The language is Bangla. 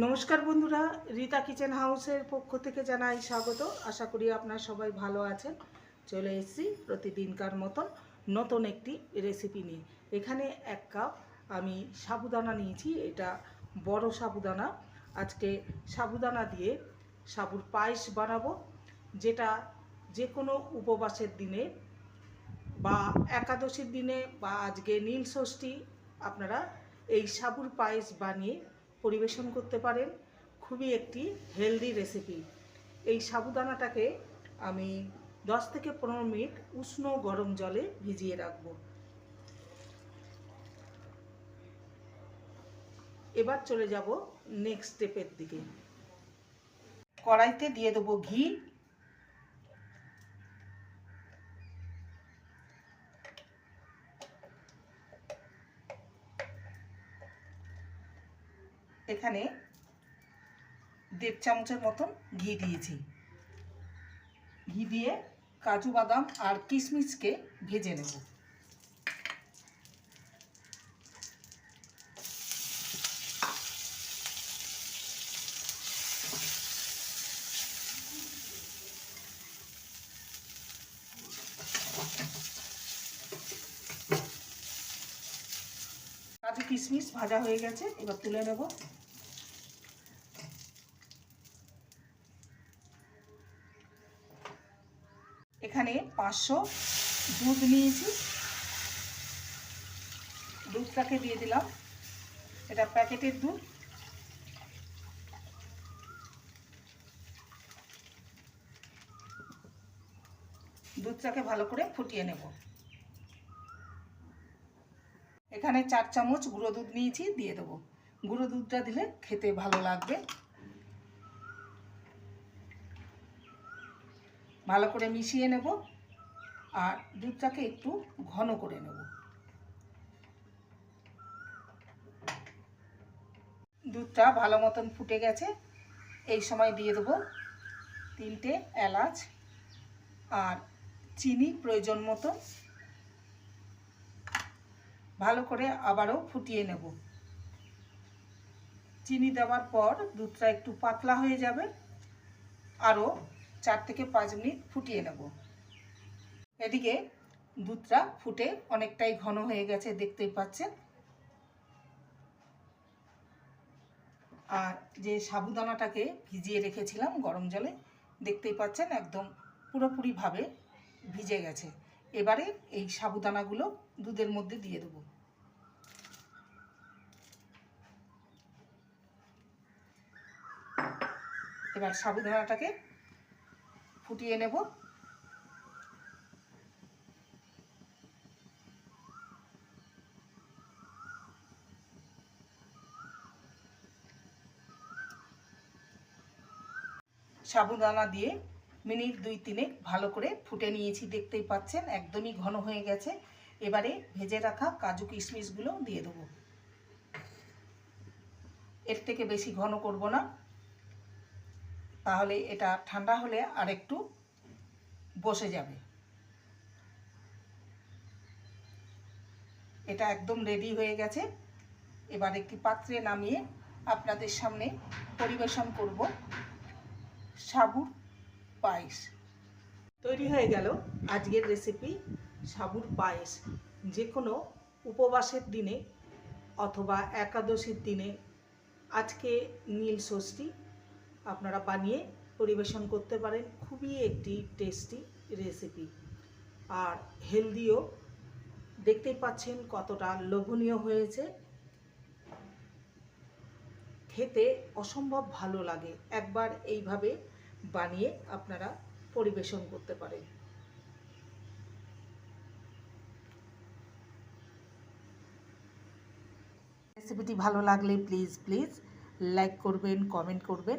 নমস্কার বন্ধুরা, রীতা কিচেন হাউসের পক্ষ থেকে জানাই স্বাগত। আশা করি আপনারা সবাই ভালো আছেন। চলে এসেছি প্রতিদিনকার মতন নতুন একটি রেসিপি নিয়ে। এখানে এক কাপ আমি সাবুদানা নিয়েছি, এটা বড় সাবুদানা। আজকে সাবুদানা দিয়ে সাবুর পায়েস বানাবো, যেটা যে কোনো উপবাসের দিনে বা একাদশীর দিনে বা আজকে নীল ষষ্ঠী, আপনারা এই সাবুর পায়েস বানিয়ে পরিবেশন করতে পারেন, খুবই একটি হেলদি রেসিপি এই সাবুদানাটাকে আমি দশ থেকে পনেরো মিনিট উষ্ণ গরম জলে ভিজিয়ে রাখব। এবার চলে যাব নেক্সট স্টেপের দিকে। কড়াইতে দিয়ে দেবো ঘি এখানে দেড় চামচের মতন ঘি দিয়েছি। ঘি দিয়ে কাজু বাদাম আর কিশমিশকে ভেজে নেব। কাজু কিশমিশ ভাজা হয়ে গেছে, এবার তুলে নেব। এখানে পাঁচশো দুধ নিয়েছি। দুধটাকে দিয়ে দিলাম। এটা প্যাকেটের দুধ। দুধটাকে ভালো করে ফুটিয়ে নেব। এখানে চার চামচ গুঁড়ো দুধ নিয়েছি, দিয়ে দেবো। গুঁড়ো দুধটা দিলে খেতে ভালো লাগবে। ভালো করে মিশিয়ে নেব আর দুধটাকে একটু ঘন করে নেব। দুধটা ভালো মতন ফুটে গেছে। এই সময় দিয়ে দেবো তিনটে এলাচ আর চিনি প্রয়োজন মতো। ভালো করে আবারও ফুটিয়ে নেব। চিনি দেওয়ার পর দুধটা একটু পাতলা হয়ে যাবে। আরও চার থেকে পাঁচ মিনিট ফুটিয়ে নেব। এদিকে দুধটা ফুটে অনেকটাই ঘন হয়ে গেছে, দেখতেই পাচ্ছেন। আর যে সাবুদানাটাকে ভিজিয়ে রেখেছিলাম গরম জলে, দেখতেই পাচ্ছেন একদম পুরোপুরিভাবে ভিজে গেছে। এবারে এই সাবুদানাগুলো দুধের মধ্যে দিয়ে দেবো। এবার সাবুদানাটাকে ফুটিয়ে নেব। সাবুদানা দিয়ে মিনিট দুই তিনে ভালো করে ফুটে নিয়েছি, দেখতেই পাচ্ছেন, একদমই ঘন হয়ে গেছে। এবারে ভেজে রাখা কাজু কিশমিশগুলো দিয়ে দেবো। এর থেকে বেশি ঘন করব না। তাহলে এটা ঠান্ডা হলে আর একটু বসে যাবে। এটা একদম রেডি হয়ে গেছে। এবার একটি পাত্রে নামিয়ে আপনাদের সামনে পরিবেশন করব সাবুর পায়েস। তৈরি হয়ে গেল আজকের রেসিপি সাবুর পায়েস। যে কোনো উপবাসের দিনে অথবা একাদশীর দিনে আজকে নীল ষষ্ঠী আপনারা বানিয়ে পরিবেশন করতে পারেন। খুবই একটি টেস্টি রেসিপি আর হেলদিও দেখতেই পাচ্ছেন কতটা লোভনীয় হয়েছে। খেতে অসম্ভব ভালো লাগে। একবার এইভাবে বানিয়ে আপনারা পরিবেশন করতে পারেন। রেসিপিটি ভালো লাগলে প্লিজ প্লিজ লাইক করবেন কমেন্ট করবেন।